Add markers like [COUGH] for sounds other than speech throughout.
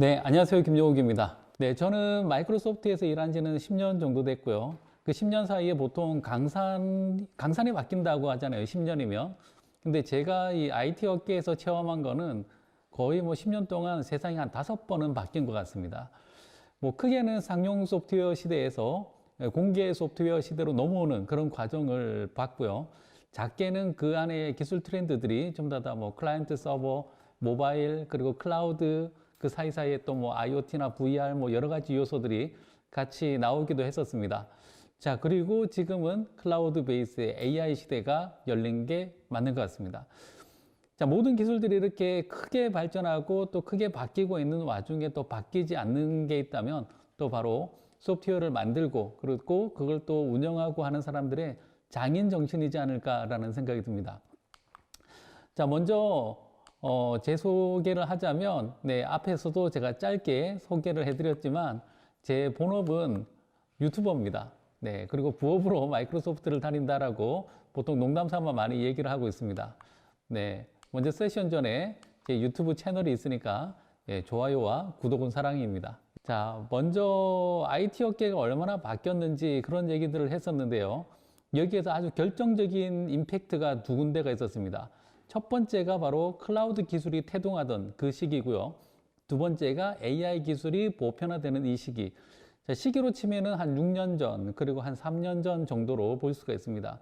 네, 안녕하세요. 김용욱입니다. 네, 저는 마이크로소프트에서 일한 지는 10년 정도 됐고요. 그 10년 사이에 보통 강산, 강산이 바뀐다고 하잖아요. 10년이면. 근데 제가 이 IT 업계에서 체험한 거는 거의 뭐 10년 동안 세상이 한 다섯 번은 바뀐 것 같습니다. 뭐 크게는 상용 소프트웨어 시대에서 공개 소프트웨어 시대로 넘어오는 그런 과정을 봤고요. 작게는 그 안에 기술 트렌드들이 좀 더 다 뭐 클라이언트 서버, 모바일, 그리고 클라우드, 그 사이사이에 또 뭐 IoT나 VR 뭐 여러 가지 요소들이 같이 나오기도 했었습니다. 자, 그리고 지금은 클라우드 베이스의 AI 시대가 열린 게 맞는 것 같습니다. 자, 모든 기술들이 이렇게 크게 발전하고 또 크게 바뀌고 있는 와중에 또 바뀌지 않는 게 있다면 또 바로 소프트웨어를 만들고 그리고 그걸 또 운영하고 하는 사람들의 장인 정신이지 않을까라는 생각이 듭니다. 자, 먼저 어, 제 소개를 하자면 네, 앞에서도 제가 짧게 소개를 해드렸지만 제 본업은 유튜버입니다. 네, 그리고 부업으로 [LAUGHS] 마이크로소프트를 다닌다라고 보통 농담 삼아 많이 얘기를 하고 있습니다. 네, 먼저 세션 전에 제 유튜브 채널이 있으니까 예, 좋아요와 구독은 사랑입니다. 자, 먼저 IT 업계가 얼마나 바뀌었는지 그런 얘기들을 했었는데요. 여기에서 아주 결정적인 임팩트가 두 군데가 있었습니다. 첫 번째가 바로 클라우드 기술이 태동하던 그 시기고요. 두 번째가 AI 기술이 보편화되는 이 시기. 자, 시기로 치면은 한 6년 전, 그리고 한 3년 전 정도로 볼 수가 있습니다.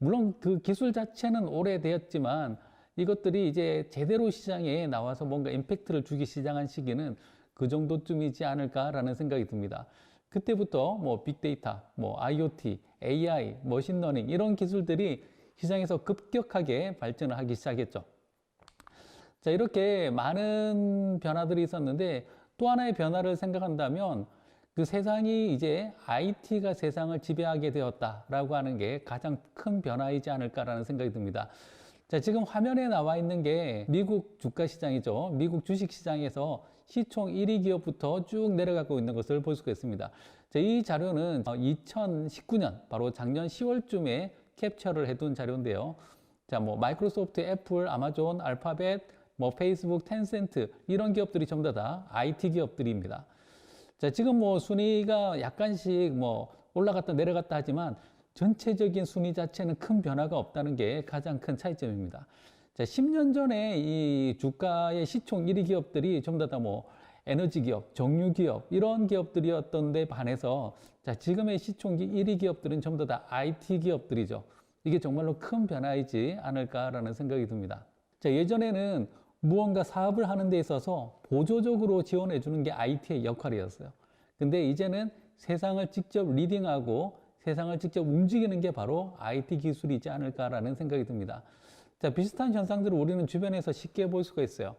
물론 그 기술 자체는 오래되었지만 이것들이 이제 제대로 시장에 나와서 뭔가 임팩트를 주기 시작한 시기는 그 정도쯤이지 않을까라는 생각이 듭니다. 그때부터 뭐 빅데이터, 뭐 IoT, AI, 머신러닝 이런 기술들이 시장에서 급격하게 발전을 하기 시작했죠. 자, 이렇게 많은 변화들이 있었는데 또 하나의 변화를 생각한다면 그 세상이 이제 IT가 세상을 지배하게 되었다라고 하는 게 가장 큰 변화이지 않을까라는 생각이 듭니다. 자, 지금 화면에 나와 있는 게 미국 주가 시장이죠. 미국 주식 시장에서 시총 1위 기업부터 쭉 내려가고 있는 것을 볼 수가 있습니다. 자, 이 자료는 2019년, 바로 작년 10월쯤에 캡처를 해둔 자료인데요. 자, 뭐 마이크로소프트, 애플, 아마존, 알파벳, 뭐 페이스북, 텐센트 이런 기업들이 전부 다 IT 기업들입니다. 자, 지금 뭐 순위가 약간씩 뭐 올라갔다 내려갔다 하지만 전체적인 순위 자체는 큰 변화가 없다는 게 가장 큰 차이점입니다. 자, 10년 전에 이 주가의 시총 1위 기업들이 전부 다뭐 에너지 기업, 정유 기업 이런 기업들이었던 데 반해서 자, 지금의 시총기 1위 기업들은 전부 다 IT 기업들이죠. 이게 정말로 큰 변화이지 않을까라는 생각이 듭니다. 자, 예전에는 무언가 사업을 하는 데 있어서 보조적으로 지원해 주는 게 IT의 역할이었어요. 근데 이제는 세상을 직접 리딩하고 세상을 직접 움직이는 게 바로 IT 기술이지 않을까라는 생각이 듭니다. 자, 비슷한 현상들을 우리는 주변에서 쉽게 볼 수가 있어요.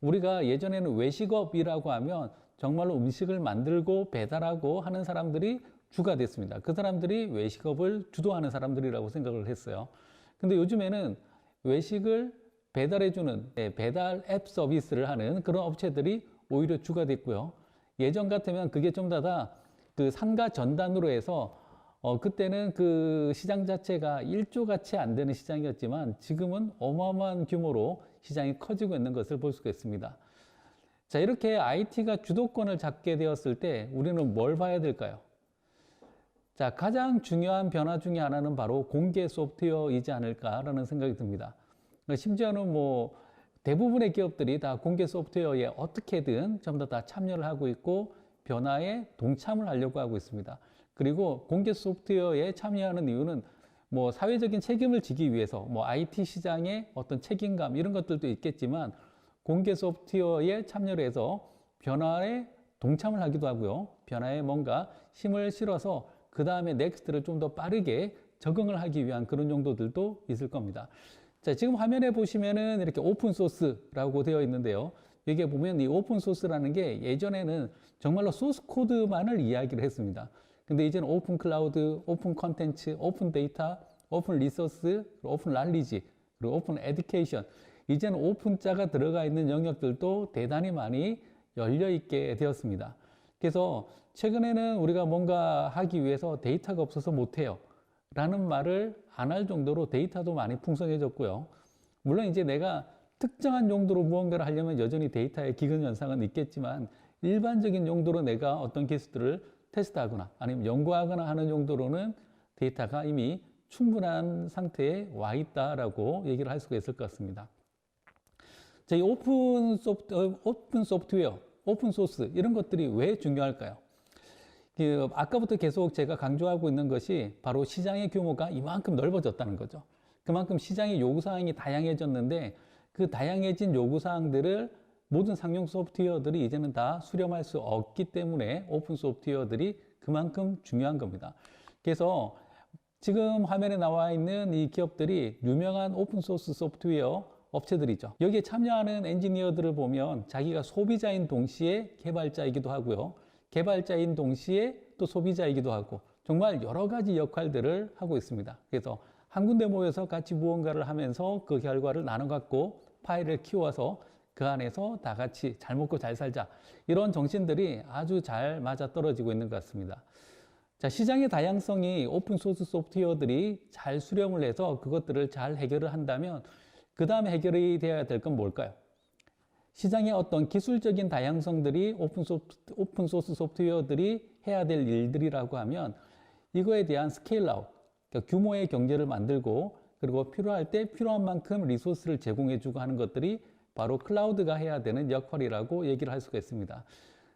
우리가 예전에는 외식업이라고 하면 정말로 음식을 만들고 배달하고 하는 사람들이 주가 됐습니다. 그 사람들이 외식업을 주도하는 사람들이라고 생각을 했어요. 근데 요즘에는 외식을 배달해주는 네, 배달 앱 서비스를 하는 그런 업체들이 오히려 주가 됐고요. 예전 같으면 그게 좀더그 상가 전단으로 해서 어, 그때는 그 시장 자체가 1조 같이 안 되는 시장이었지만 지금은 어마어마한 규모로 시장이 커지고 있는 것을 볼 수가 있습니다. 자, 이렇게 IT가 주도권을 잡게 되었을 때 우리는 뭘 봐야 될까요? 자, 가장 중요한 변화 중에 하나는 바로 공개 소프트웨어이지 않을까라는 생각이 듭니다. 심지어는 뭐 대부분의 기업들이 다 공개 소프트웨어에 어떻게든 전부 다 참여를 하고 있고 변화에 동참을 하려고 하고 있습니다. 그리고 공개 소프트웨어에 참여하는 이유는 뭐 사회적인 책임을 지기 위해서 뭐 IT 시장의 어떤 책임감 이런 것들도 있겠지만 공개 소프트웨어에 참여를 해서 변화에 동참을 하기도 하고요. 변화에 뭔가 힘을 실어서 그 다음에 넥스트를 좀 더 빠르게 적응을 하기 위한 그런 용도들도 있을 겁니다. 자, 지금 화면에 보시면은 이렇게 오픈 소스라고 되어 있는데요. 여기에 보면 이 오픈 소스라는 게 예전에는 정말로 소스 코드만을 이야기를 했습니다. 근데 이제는 오픈 클라우드, 오픈 컨텐츠, 오픈 데이터, 오픈 리소스, 오픈 랄리지, 그리고 오픈 에듀케이션. 이제는 오픈자가 들어가 있는 영역들도 대단히 많이 열려 있게 되었습니다. 그래서 최근에는 우리가 뭔가 하기 위해서 데이터가 없어서 못해요. 라는 말을 안 할 정도로 데이터도 많이 풍성해졌고요. 물론 이제 내가 특정한 용도로 무언가를 하려면 여전히 데이터의 기근 현상은 있겠지만 일반적인 용도로 내가 어떤 기술들을 테스트하거나 아니면 연구하거나 하는 용도로는 데이터가 이미 충분한 상태에 와 있다라고 얘기를 할 수가 있을 것 같습니다. 자, 이 오픈 소프트, 어, 오픈 소프트웨어, 오픈 소스 이런 것들이 왜 중요할까요? 그 아까부터 계속 제가 강조하고 있는 것이 바로 시장의 규모가 이만큼 넓어졌다는 거죠. 그만큼 시장의 요구사항이 다양해졌는데 그 다양해진 요구사항들을 모든 상용 소프트웨어들이 이제는 다 수렴할 수 없기 때문에 오픈 소프트웨어들이 그만큼 중요한 겁니다. 그래서 지금 화면에 나와 있는 이 기업들이 유명한 오픈 소스 소프트웨어 업체들이죠. 여기에 참여하는 엔지니어들을 보면 자기가 소비자인 동시에 개발자이기도 하고요. 개발자인 동시에 또 소비자이기도 하고 정말 여러 가지 역할들을 하고 있습니다. 그래서 한 군데 모여서 같이 무언가를 하면서 그 결과를 나눠 갖고 파일을 키워서 그 안에서 다 같이 잘 먹고 잘 살자. 이런 정신들이 아주 잘 맞아 떨어지고 있는 것 같습니다. 자, 시장의 다양성이 오픈소스 소프트웨어들이 잘 수렴을 해서 그것들을 잘 해결을 한다면 그 다음에 해결이 되어야 될 건 뭘까요? 시장의 어떤 기술적인 다양성들이 오픈소프트, 오픈소스 소프트웨어들이 해야 될 일들이라고 하면 이거에 대한 스케일아웃, 그러니까 규모의 경제를 만들고 그리고 필요할 때 필요한 만큼 리소스를 제공해주고 하는 것들이 바로 클라우드가 해야 되는 역할이라고 얘기를 할 수가 있습니다.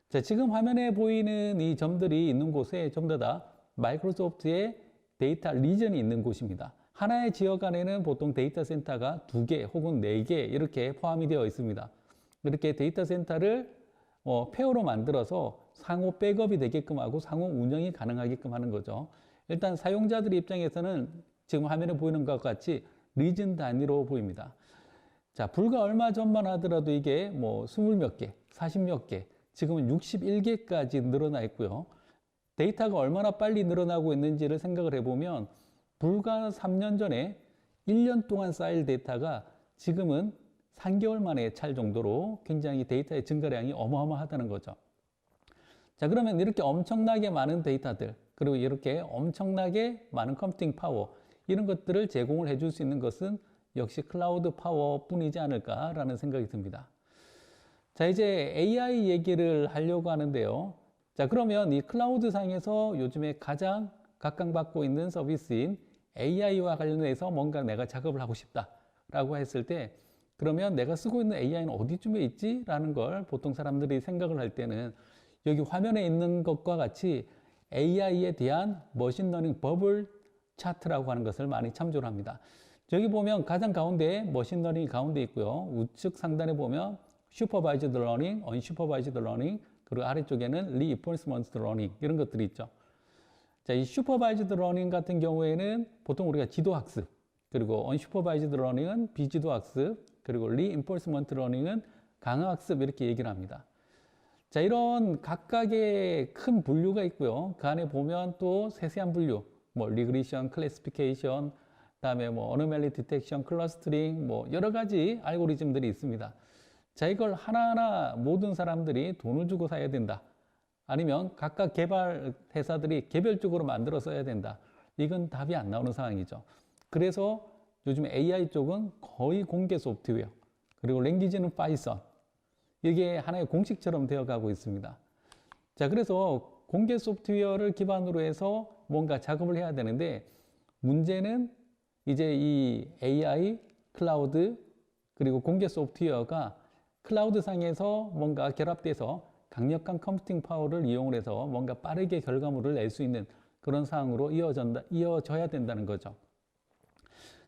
자, 지금 화면에 보이는 이 점들이 있는 곳에 전부 다 마이크로소프트의 데이터 리전이 있는 곳입니다. 하나의 지역 안에는 보통 데이터 센터가 두 개 혹은 네 개 이렇게 포함이 되어 있습니다. 이렇게 데이터 센터를 어, 페어로 만들어서 상호 백업이 되게끔 하고 상호 운영이 가능하게끔 하는 거죠. 일단 사용자들 입장에서는 지금 화면에 보이는 것 같이 리전 단위로 보입니다. 자, 불과 얼마 전만 하더라도 이게 뭐 스물 몇 개, 사십 몇 개, 지금은 61개까지 늘어나 있고요. 데이터가 얼마나 빨리 늘어나고 있는지를 생각을 해보면 불과 3년 전에 1년 동안 쌓일 데이터가 지금은 3개월 만에 찰 정도로 굉장히 데이터의 증가량이 어마어마하다는 거죠. 자, 그러면 이렇게 엄청나게 많은 데이터들, 그리고 이렇게 엄청나게 많은 컴퓨팅 파워, 이런 것들을 제공을 해줄 수 있는 것은 역시 클라우드 파워 뿐이지 않을까라는 생각이 듭니다. 자, 이제 AI 얘기를 하려고 하는데요. 자, 그러면 이 클라우드 상에서 요즘에 가장 각광받고 있는 서비스인 AI와 관련해서 뭔가 내가 작업을 하고 싶다라고 했을 때 그러면 내가 쓰고 있는 AI는 어디쯤에 있지? 라는 걸 보통 사람들이 생각을 할 때는 여기 화면에 있는 것과 같이 AI에 대한 머신러닝 버블 차트라고 하는 것을 많이 참조를 합니다. 저기 보면 가장 가운데 머신러닝이 가운데 있고요. 우측 상단에 보면 슈퍼바이즈드 러닝, 언슈퍼바이즈드 러닝, 그리고 아래쪽에는 리인포스먼트 러닝 이런 것들이 있죠. 자, 이 슈퍼바이즈드 러닝 같은 경우에는 보통 우리가 지도 학습, 그리고 언슈퍼바이즈드 러닝은 비지도 학습, 그리고 리인포스먼트 러닝은 강화 학습 이렇게 얘기를 합니다. 자, 이런 각각의 큰 분류가 있고요. 그 안에 보면 또 세세한 분류, 뭐 리그리션, 클래시피케이션, 그 다음에 뭐 어노멜리 디텍션, 클러스터링, 뭐 여러 가지 알고리즘들이 있습니다. 자, 이걸 하나하나 모든 사람들이 돈을 주고 사야 된다. 아니면 각각 개발 회사들이 개별적으로 만들어 써야 된다. 이건 답이 안 나오는 상황이죠. 그래서 요즘 AI 쪽은 거의 공개 소프트웨어, 그리고 랭귀지는 파이썬. 이게 하나의 공식처럼 되어 가고 있습니다. 자, 그래서 공개 소프트웨어를 기반으로 해서 뭔가 작업을 해야 되는데 문제는 이제 이 AI, 클라우드, 그리고 공개 소프트웨어가 클라우드 상에서 뭔가 결합돼서 강력한 컴퓨팅 파워를 이용을 해서 뭔가 빠르게 결과물을 낼 수 있는 그런 상황으로 이어진다, 이어져야 된다는 거죠.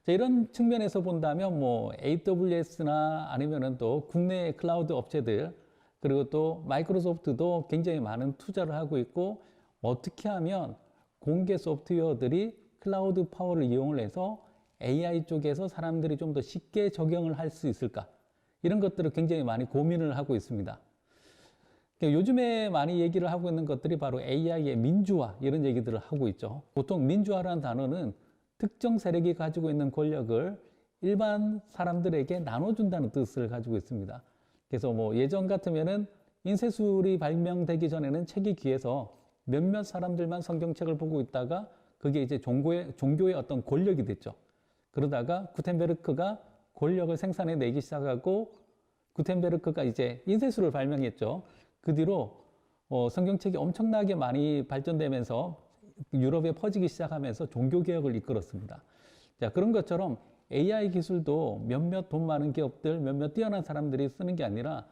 자, 이런 측면에서 본다면 뭐 AWS나 아니면은 또 국내 클라우드 업체들 그리고 또 마이크로소프트도 굉장히 많은 투자를 하고 있고 어떻게 하면 공개 소프트웨어들이 클라우드 파워를 이용을 해서 AI 쪽에서 사람들이 좀 더 쉽게 적용을 할 수 있을까? 이런 것들을 굉장히 많이 고민을 하고 있습니다. 그러니까 요즘에 많이 얘기를 하고 있는 것들이 바로 AI의 민주화 이런 얘기들을 하고 있죠. 보통 민주화라는 단어는 특정 세력이 가지고 있는 권력을 일반 사람들에게 나눠준다는 뜻을 가지고 있습니다. 그래서 뭐 예전 같으면은 인쇄술이 발명되기 전에는 책이 귀해서 몇몇 사람들만 성경책을 보고 있다가 그게 이제 종교의, 종교의 어떤 권력이 됐죠. 그러다가 구텐베르크가 권력을 생산해 내기 시작하고 구텐베르크가 이제 인쇄술을 발명했죠. 그 뒤로 어, 성경책이 엄청나게 많이 발전되면서 유럽에 퍼지기 시작하면서 종교 개혁을 이끌었습니다. 자, 그런 것처럼 AI 기술도 몇몇 돈 많은 기업들, 몇몇 뛰어난 사람들이 쓰는 게 아니라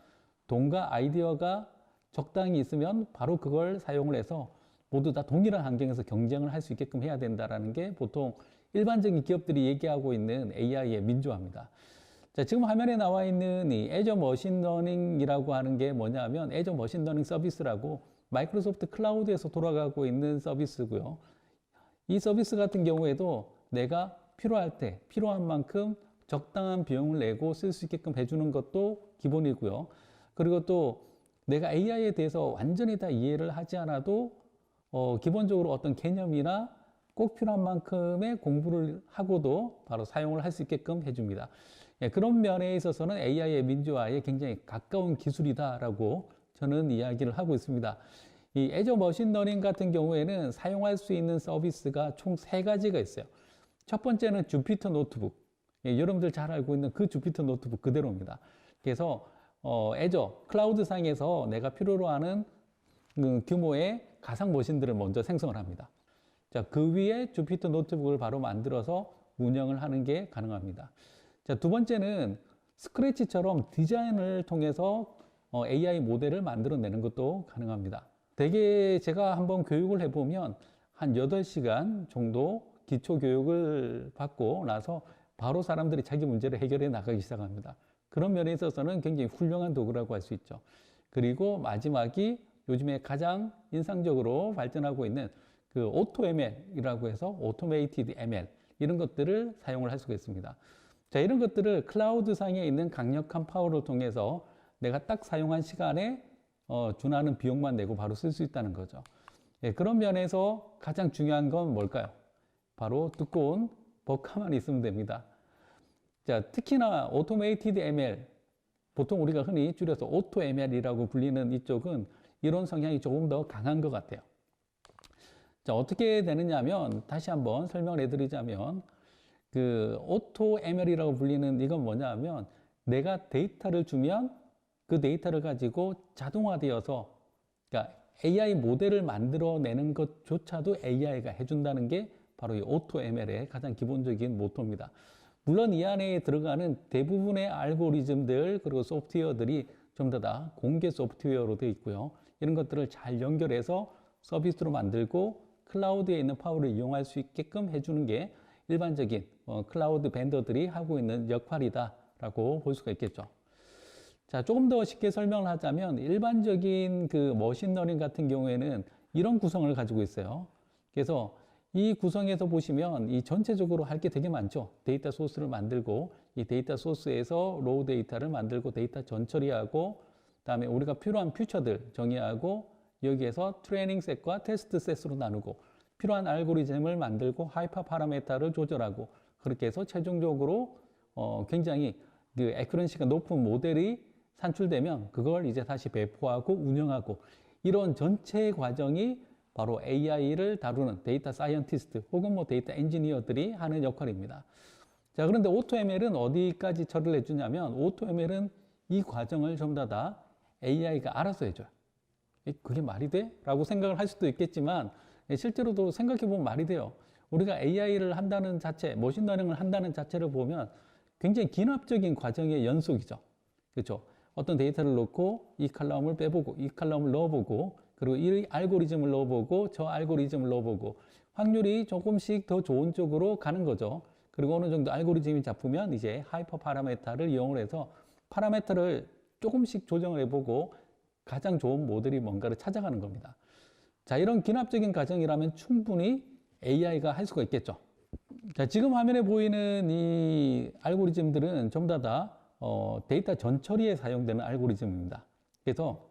돈과 아이디어가 적당히 있으면 바로 그걸 사용을 해서 모두 다 동일한 환경에서 경쟁을 할 수 있게끔 해야 된다라는 게 보통 일반적인 기업들이 얘기하고 있는 AI의 민주화입니다. 자, 지금 화면에 나와 있는 이 애저 머신러닝이라고 하는 게 뭐냐면 애저 머신러닝 서비스라고 마이크로소프트 클라우드에서 돌아가고 있는 서비스고요. 이 서비스 같은 경우에도 내가 필요할 때 필요한 만큼 적당한 비용을 내고 쓸 수 있게끔 해주는 것도 기본이고요. 그리고 또 내가 AI에 대해서 완전히 다 이해를 하지 않아도 어, 기본적으로 어떤 개념이나 꼭 필요한 만큼의 공부를 하고도 바로 사용을 할 수 있게끔 해줍니다. 예, 그런 면에 있어서는 AI의 민주화에 굉장히 가까운 기술이다라고 저는 이야기를 하고 있습니다. 이 애저 머신러닝 같은 경우에는 사용할 수 있는 서비스가 총 세 가지가 있어요. 첫 번째는 주피터 노트북. 예, 여러분들 잘 알고 있는 그 주피터 노트북 그대로입니다. 그래서 어, 애저 클라우드 상에서 내가 필요로 하는 그 규모의 가상 머신들을 먼저 생성을 합니다. 자, 그 위에 주피터 노트북을 바로 만들어서 운영을 하는 게 가능합니다. 자, 두 번째는 스크래치처럼 디자인을 통해서 어, AI 모델을 만들어내는 것도 가능합니다. 대개 제가 한번 교육을 해보면 한 8시간 정도 기초 교육을 받고 나서 바로 사람들이 자기 문제를 해결해 나가기 시작합니다. 그런 면에 있어서는 굉장히 훌륭한 도구라고 할 수 있죠. 그리고 마지막이 요즘에 가장 인상적으로 발전하고 있는 그 오토 ML이라고 해서 오토메이티드 ML 이런 것들을 사용을 할 수가 있습니다. 자, 이런 것들을 클라우드 상에 있는 강력한 파워를 통해서 내가 딱 사용한 시간에 어, 준하는 비용만 내고 바로 쓸 수 있다는 거죠. 예, 그런 면에서 가장 중요한 건 뭘까요? 바로 두꺼운 버카만 있으면 됩니다. 자, 특히나 오토메이티드 ML, 보통 우리가 흔히 줄여서 오토 ML이라고 불리는 이쪽은 이런 성향이 조금 더 강한 것 같아요. 자, 어떻게 되느냐면, 다시 한번 설명을 해드리자면, 그 오토 ML이라고 불리는 이건 뭐냐면, 내가 데이터를 주면 그 데이터를 가지고 자동화되어서, 그러니까 AI 모델을 만들어내는 것조차도 AI가 해준다는 게 바로 이 오토 ML의 가장 기본적인 모토입니다. 물론 이 안에 들어가는 대부분의 알고리즘들 그리고 소프트웨어들이 전부 다 공개 소프트웨어로 되어 있고요. 이런 것들을 잘 연결해서 서비스로 만들고 클라우드에 있는 파워를 이용할 수 있게끔 해주는 게 일반적인 어, 클라우드 벤더들이 하고 있는 역할이다라고 볼 수가 있겠죠. 자, 조금 더 쉽게 설명을 하자면 일반적인 그 머신러닝 같은 경우에는 이런 구성을 가지고 있어요. 그래서 이 구성에서 보시면 이 전체적으로 할 게 되게 많죠. 데이터 소스를 만들고 이 데이터 소스에서 로우 데이터를 만들고 데이터 전처리하고 그다음에 우리가 필요한 퓨처들 정의하고 여기에서 트레이닝 셋과 테스트 셋으로 나누고 필요한 알고리즘을 만들고 하이퍼 파라메타를 조절하고 그렇게 해서 최종적으로 어 굉장히 그 에큐런시가 높은 모델이 산출되면 그걸 이제 다시 배포하고 운영하고 이런 전체 과정이 바로 AI를 다루는 데이터 사이언티스트 혹은 뭐 데이터 엔지니어들이 하는 역할입니다. 자, 그런데 오토ML은 어디까지 처리를 해주냐면 오토ML은 이 과정을 전부 다, 다 AI가 알아서 해줘요. 그게 말이 돼? 라고 생각을 할 수도 있겠지만 실제로도 생각해 보면 말이 돼요. 우리가 AI를 한다는 자체, 머신 러닝을 한다는 자체를 보면 굉장히 기납적인 과정의 연속이죠. 그렇죠? 어떤 데이터를 놓고 이 칼럼을 빼보고 이 칼럼을 넣어보고 그리고 이 알고리즘을 넣어보고 저 알고리즘을 넣어보고 확률이 조금씩 더 좋은 쪽으로 가는 거죠. 그리고 어느 정도 알고리즘이 잡히면 이제 하이퍼 파라메타를 이용을 해서 파라메타를 조금씩 조정을 해보고 가장 좋은 모델이 뭔가를 찾아가는 겁니다. 자, 이런 기납적인 과정이라면 충분히 AI가 할 수가 있겠죠. 자, 지금 화면에 보이는 이 알고리즘들은 전부 다, 다 어, 데이터 전처리에 사용되는 알고리즘입니다. 그래서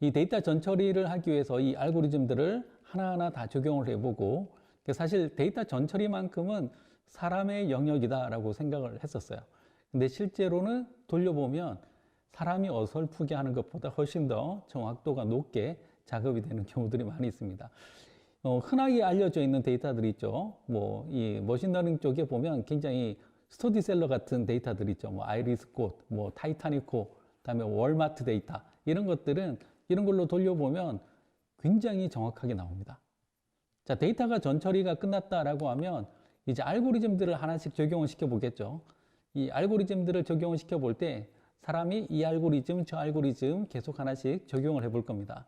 이 데이터 전처리를 하기 위해서 이 알고리즘들을 하나하나 다 적용을 해보고 사실 데이터 전처리만큼은 사람의 영역이다라고 생각을 했었어요. 근데 실제로는 돌려보면 사람이 어설프게 하는 것보다 훨씬 더 정확도가 높게 작업이 되는 경우들이 많이 있습니다. 어, 흔하게 알려져 있는 데이터들이 있죠. 뭐, 이 머신러닝 쪽에 보면 굉장히 스터디셀러 같은 데이터들 있죠. 뭐 아이리스 꽃, 뭐 타이타니코, 그다음에 월마트 데이터 이런 것들은 이런 걸로 돌려보면 굉장히 정확하게 나옵니다. 자, 데이터가 전처리가 끝났다라고 하면 이제 알고리즘들을 하나씩 적용을 시켜 보겠죠. 이 알고리즘들을 적용을 시켜 볼 때 사람이 이 알고리즘, 저 알고리즘 계속 하나씩 적용을 해볼 겁니다.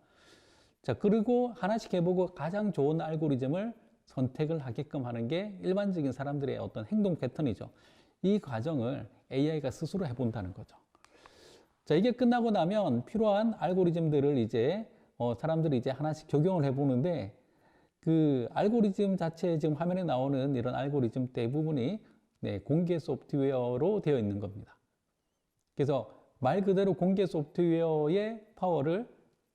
자, 그리고 하나씩 해보고 가장 좋은 알고리즘을 선택을 하게끔 하는 게 일반적인 사람들의 어떤 행동 패턴이죠. 이 과정을 AI가 스스로 해본다는 거죠. 자, 이게 끝나고 나면 필요한 알고리즘들을 이제 어, 사람들이 이제 하나씩 적용을 해보는데 그 알고리즘 자체 지금 화면에 나오는 이런 알고리즘 대부분이 네, 공개 소프트웨어로 되어 있는 겁니다. 그래서 말 그대로 공개 소프트웨어의 파워를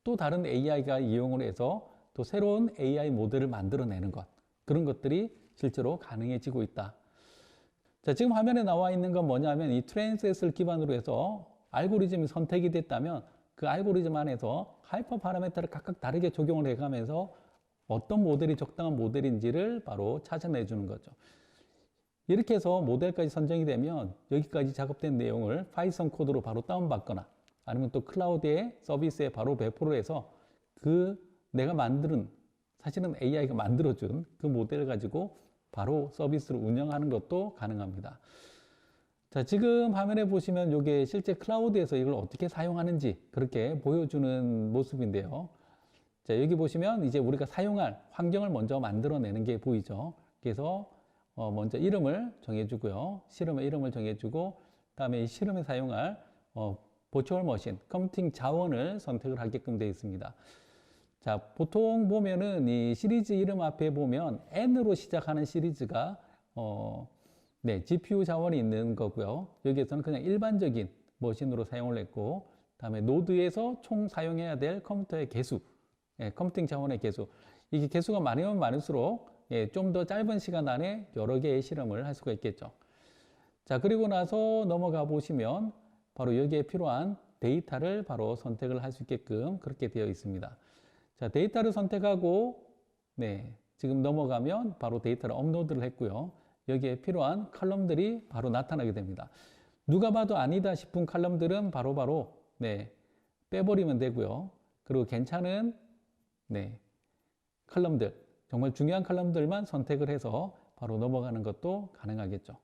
또 다른 AI가 이용을 해서 또 새로운 AI 모델을 만들어내는 것 그런 것들이 실제로 가능해지고 있다. 자, 지금 화면에 나와 있는 건 뭐냐면 이 트랜스셋을 기반으로 해서 알고리즘이 선택이 됐다면 그 알고리즘 안에서 하이퍼 파라메터를 각각 다르게 적용을 해가면서 어떤 모델이 적당한 모델인지를 바로 찾아내 주는 거죠. 이렇게 해서 모델까지 선정이 되면 여기까지 작업된 내용을 파이썬 코드로 바로 다운받거나 아니면 또 클라우드의 서비스에 바로 배포를 해서 그 내가 만드는 사실은 AI가 만들어준 그 모델을 가지고 바로 서비스를 운영하는 것도 가능합니다. 자, 지금 화면에 보시면 이게 실제 클라우드에서 이걸 어떻게 사용하는지 그렇게 보여주는 모습인데요. 자, 여기 보시면 이제 우리가 사용할 환경을 먼저 만들어내는 게 보이죠. 그래서 어, 먼저 이름을 정해주고요. 실험의 이름을 정해주고, 다음에 이 실험에 사용할 어, 보추얼 머신, 컴퓨팅 자원을 선택을 하게끔 되어 있습니다. 자, 보통 보면은 이 시리즈 이름 앞에 보면 N으로 시작하는 시리즈가 어, 네, GPU 자원이 있는 거고요. 여기에서는 그냥 일반적인 머신으로 사용을 했고, 다음에 노드에서 총 사용해야 될 컴퓨터의 개수, 예, 컴퓨팅 자원의 개수. 이게 개수가 많으면 많을수록 예, 좀 더 짧은 시간 안에 여러 개의 실험을 할 수가 있겠죠. 자, 그리고 나서 넘어가 보시면 바로 여기에 필요한 데이터를 바로 선택을 할 수 있게끔 그렇게 되어 있습니다. 자, 데이터를 선택하고 네, 지금 넘어가면 바로 데이터를 업로드를 했고요. 여기에 필요한 칼럼들이 바로 나타나게 됩니다. 누가 봐도 아니다 싶은 칼럼들은 바로바로 바로, 네, 빼버리면 되고요. 그리고 괜찮은 네, 칼럼들, 정말 중요한 칼럼들만 선택을 해서 바로 넘어가는 것도 가능하겠죠.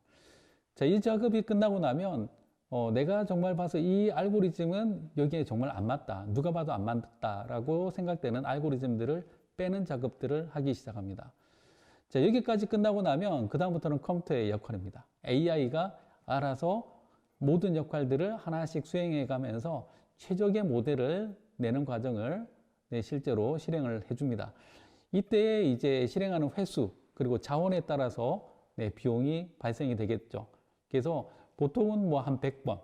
자, 이 작업이 끝나고 나면 어, 내가 정말 봐서 이 알고리즘은 여기에 정말 안 맞다. 누가 봐도 안 맞다라고 생각되는 알고리즘들을 빼는 작업들을 하기 시작합니다. 자, 여기까지 끝나고 나면 그다음부터는 컴퓨터의 역할입니다. AI가 알아서 모든 역할들을 하나씩 수행해 가면서 최적의 모델을 내는 과정을 네, 실제로 실행을 해줍니다. 이때 이제 실행하는 횟수 그리고 자원에 따라서 네, 비용이 발생이 되겠죠. 그래서 보통은 뭐 한 100번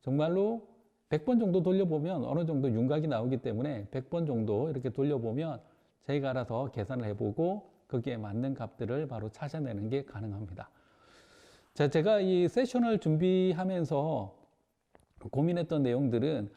정말로 100번 정도 돌려보면 어느 정도 윤곽이 나오기 때문에 100번 정도 이렇게 돌려보면 저희가 알아서 계산을 해보고 거기에 맞는 값들을 바로 찾아내는 게 가능합니다. 자, 제가 이 세션을 준비하면서 고민했던 내용들은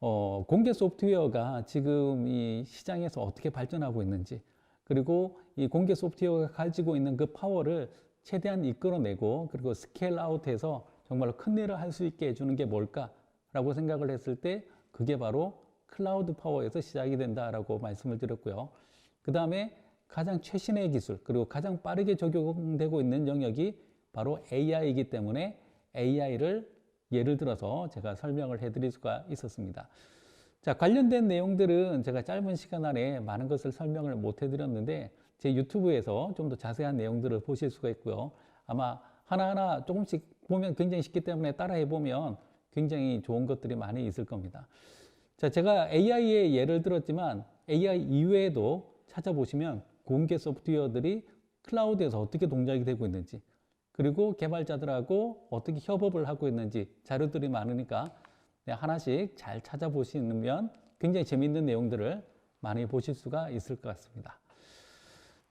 어, 공개 소프트웨어가 지금 이 시장에서 어떻게 발전하고 있는지 그리고 이 공개 소프트웨어가 가지고 있는 그 파워를 최대한 이끌어내고 그리고 스케일 아웃해서 정말로 큰 일을 할 수 있게 해주는 게 뭘까라고 생각을 했을 때 그게 바로 클라우드 파워에서 시작이 된다라고 말씀을 드렸고요. 그 다음에 가장 최신의 기술 그리고 가장 빠르게 적용되고 있는 영역이 바로 AI이기 때문에 AI를 예를 들어서 제가 설명을 해드릴 수가 있었습니다. 자, 관련된 내용들은 제가 짧은 시간 안에 많은 것을 설명을 못 해드렸는데 제 유튜브에서 좀 더 자세한 내용들을 보실 수가 있고요. 아마 하나하나 조금씩 보면 굉장히 쉽기 때문에 따라해 보면 굉장히 좋은 것들이 많이 있을 겁니다. 자, 제가 AI의 예를 들었지만 AI 이외에도 찾아보시면 공개 소프트웨어들이 클라우드에서 어떻게 동작이 되고 있는지 그리고 개발자들하고 어떻게 협업을 하고 있는지 자료들이 많으니까 네, 하나씩 잘 찾아보시면 굉장히 재미있는 내용들을 많이 보실 수가 있을 것 같습니다.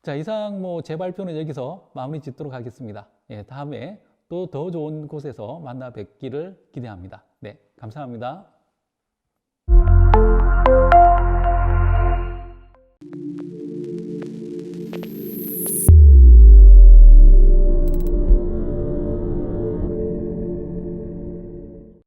자, 이상 뭐 제 발표는 여기서 마무리 짓도록 하겠습니다. 예, 다음에 또 더 좋은 곳에서 만나 뵙기를 기대합니다. 네, 감사합니다.